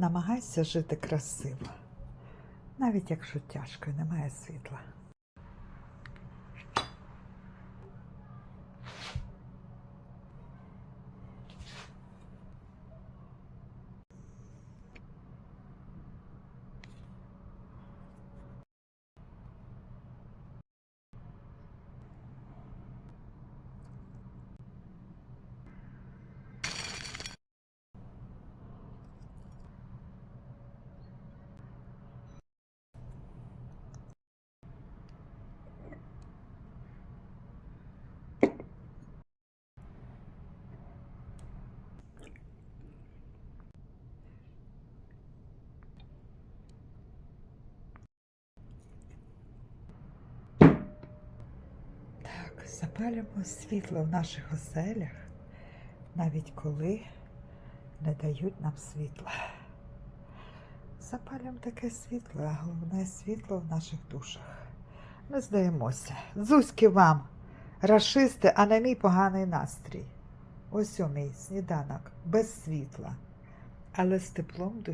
Намагайся жити красиво, навіть якщо тяжко і немає світла. Запалюємо світло в наших оселях, навіть коли не дають нам світла. Запалюємо таке світло, а головне світло в наших душах. Не здаємося. Зузьки вам, рашисти, а не мій поганий настрій. Ось у мій сніданок без світла, але з теплом до